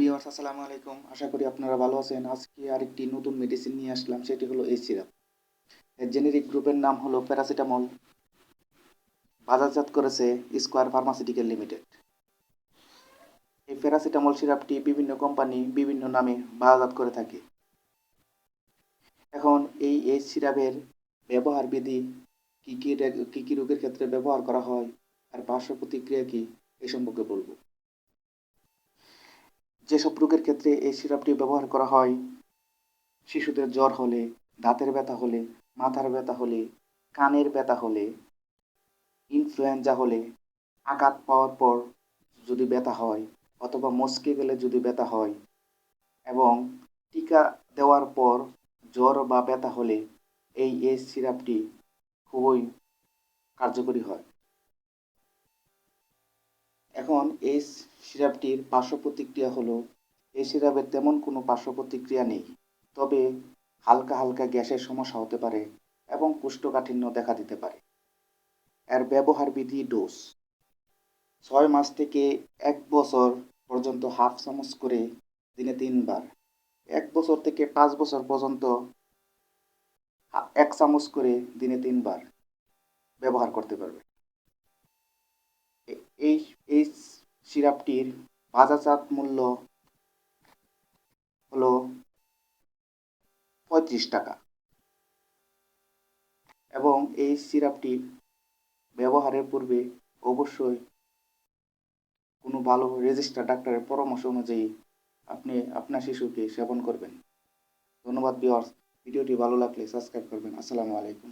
বিয়ার্স আসসালামু আলাইকুম। আশা করি আপনারা ভালো আছেন। আজকে আরেকটি নতুন মেডিসিন নিয়ে আসলাম, সেটি হলো এই সিরাপ জেনেরিক গ্রুপের নাম হলো প্যারাসিটামল বাজারজাত করেছে স্কোয়ার ফার্মাসিউটিক্যাল লিমিটেড এই প্যারাসিটামল সিরাপটি বিভিন্ন কোম্পানি বিভিন্ন নামে বাজারজাত করে থাকে। এখন এই এই সিরাপের ব্যবহার বিধি কী কী কী কী রোগের ক্ষেত্রে ব্যবহার করা হয়, আর পার্শ্ব প্রতিক্রিয়া কী এই সম্পর্কে বলব। যেসব রোগের ক্ষেত্রে এই সিরাপটি ব্যবহার করা হয়, শিশুদের জ্বর হলে, দাঁতের ব্যথা হলে, মাথার ব্যথা হলে, কানের ব্যথা হলে, ইনফ্লুয়েঞ্জা হলে, আঘাত পাওয়ার পর যদি ব্যথা হয় অথবা মস্কে গেলে যদি ব্যথা হয় এবং টিকা দেওয়ার পর জ্বর বা ব্যথা হলে এই এই সিরাপটি খুবই কার্যকরী হয়। এখন এই সিরাপটির পার্শ্ব প্রতিক্রিয়া হলো, এই সিরাপের তেমন কোনো পার্শ্ব প্রতিক্রিয়া নেই, তবে হালকা হালকা গ্যাসের সমস্যা হতে পারে এবং কোষ্ঠকাঠিন্য দেখা দিতে পারে। এর ব্যবহার বিধি ডোজ। ছয় মাস থেকে এক বছর পর্যন্ত হাফ চামচ করে দিনে তিনবার। এক বছর থেকে পাঁচ বছর পর্যন্ত এক চামচ করে দিনে তিনবার ব্যবহার করতে পারবে এ- এই এই সিরাপটির বাজারজাত মূল্য হলো পঁয়ত্রিশ টাকা। এবং এই সিরাপটি ব্যবহারের পূর্বে অবশ্যই কোনো ভালো রেজিস্টার ডাক্তারের পরামর্শ অনুযায়ী আপনি আপনার শিশুকে সেবন করবেন। ধন্যবাদ বিয়ার্স ভিডিওটি ভালো লাগলে সাবস্ক্রাইব করবেন। আসসালামু আলাইকুম।